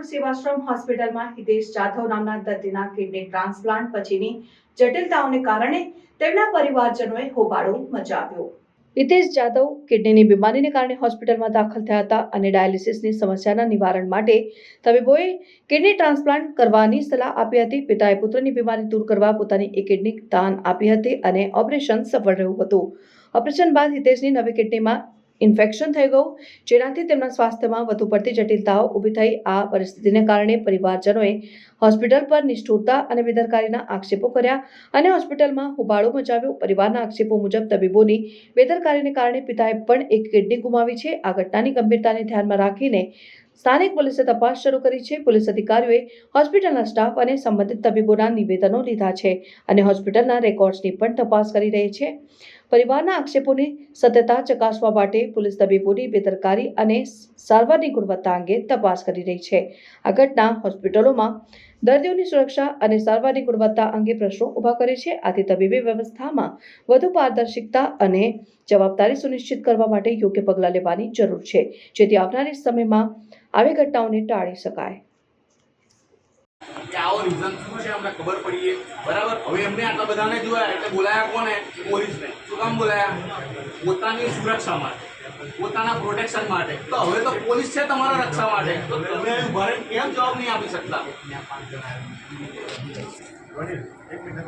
કરુણ સેવાશ્રમ હોસ્પિટલમાં હિતેશ જાધવ નામના દર્દીના કિડની ટ્રાન્સપ્લાન્ટ પછીની જટિલતાઓને કારણે તેમના પરિવારજનોએ હોબાળો મચાવ્યો. હિતેશ જાધવ કિડનીની બીમારીને કારણે હોસ્પિટલમાં દાખલ થયા હતા અને ડાયાલિસિસની સમસ્યાના નિવારણ માટે તબીબોએ કિડની ટ્રાન્સપ્લાન્ટ કરવાની સલાહ આપી હતી. પિતાએ પુત્રની બીમારી દૂર કરવા પોતાની એક કિડની દાન આપી હતી અને ઓપરેશન સફળ રહ્યું હતું. ઓપરેશન બાદ હિતેશની નવી કિડનીમાં ઇન્ફેક્શન થઈ ગયું. જેનાથી તેમના સ્વાસ્થ્યમાં વધુ પડતી જટિલતાઓ ઊભી થઈ. આ પરિસ્થિતિને કારણે પરિવારજનોએ હોસ્પિટલ પર નિષ્ઠુરતા અને બેદરકારીના આક્ષેપો કર્યા અને હોસ્પિટલમાં હોબાળો મચાવ્યો. પરિવારના આક્ષેપો મુજબ તબીબોની બેદરકારીને કારણે પિતાએ પણ એક કિડની ગુમાવી છે. આ ઘટનાની ગંભીરતાને ધ્યાનમાં રાખીને સ્થાનિક પોલીસે તપાસ શરૂ કરી છે. પોલીસ અધિકારીઓએ હોસ્પિટલના સ્ટાફ અને સંબંધિત તબીબોના નિવેદનો લીધા છે અને હોસ્પિટલના રેકોર્ડ્સની પણ તપાસ કરી રહી છે. પરિવારના આક્ષેપોની સત્યતા ચકાસવા માટે પોલીસ તબીબોની બેદરકારી અને સારવારની ગુણવત્તા અંગે તપાસ કરી રહી છે. આ ઘટના હોસ્પિટલોમાં દર્દીઓની સુરક્ષા અને સારવારની ગુણવત્તા અંગે પ્રશ્નો ઊભા કરે છે. આથી તબીબી વ્યવસ્થામાં વધુ પારદર્શિકતા અને જવાબદારી સુનિશ્ચિત કરવા માટે યોગ્ય પગલાં લેવાની જરૂર છે, જેથી આવનારી સમયમાં આવી ઘટનાઓને ટાળી શકાય. આવો રીઝન શું છે? અમને ખબર પડીએ બરાબર? હવે એમને આટલા બધાને જોયા, એટલે બોલાયા કોને? પોલીસને. કામ બોલાયા પોતાની સુરક્ષા માટે પોતાના પ્રોટેક્શન માટે. તો હવે તો પોલીસ છે તમારા રક્ષા માટે. તો તમે ભરે કેમ જવાબ નહીં આપી શકતા? એક મિનિટ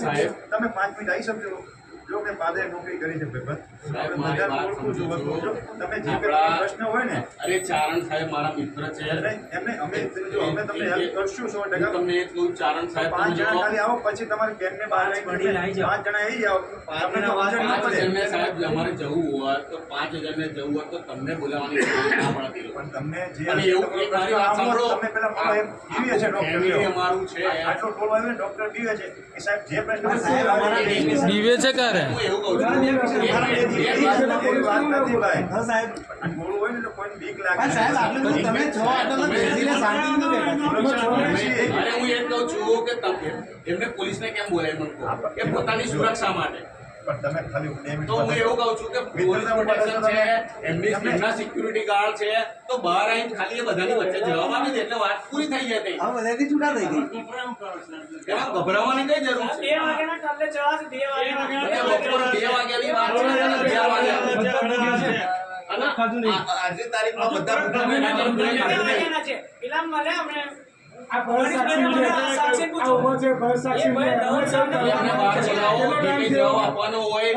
સાહેબ. તમે પાંચ મિનિટ આવી શકજો. જો કે નોકરી કરી છે પેપર સાહેબ, આપણે મારી બધાને વાત ઓળખું છું, સમજો વસ્તુ છો. જો. તમે જે પ્રશ્ન હોય ને અરે ચારણ સાહેબ મારા મિત્ર છે એમને એમને અમે જો અમે તમને હેલ્પ કરશું સો ટકા તમને એ કહું ચારણ સાહેબ પાંચ જણા ખાલી આવો પછી તમારે કેમને બહાર વડીલ આવી જાઓ. પાંચ જણા આવી જાઓ તમને તો વજન ના પાંચ પડે. સાહેબ અમારે જવું હોય તો પાંચ હજારને જવું હોય તો તમને બોલાવવાની ના પડતી પણ તમને જે અને એવું એક મારી વાત સાંભળો. તમે પેલા બોલો એમ જીવે છે ડોક્ટર અમારું છે આટલો ટોળો આવ્યો ને ડોક્ટર બીવે છે કે સાહેબ જે પ્રશ્ન પણ સાહેબ, અમારા બીવે છે ક્યારે ટોળું હોય ને એ એમને કેમ બોલાય મને કહો પોતાની સુરક્ષા માટે. પણ તમે ખાલી બે તો હું એવું કહું છું કે પોલીસ પ્રોટેક્શન છે એમની એમના સિક્યુરિટી ગાર્ડ છે તો બહાર આવીને ખાલી એ બધાની વચ્ચે જવાબ આપી દે એટલે વાત પૂરી થઈ જતી હવે બધાથી છૂટા થઈ ગઈ એમાં ગભરાવાની કઈ જરૂર છે? બે વાગ્યાના કાલે જવા છે, બે વાગ્યાના. બપોર બપોરે બે વાગ્યાની વાત છે અને વાગ્યા આજે તારીખમાં બધા આ જવાબ આપવાનો હોય.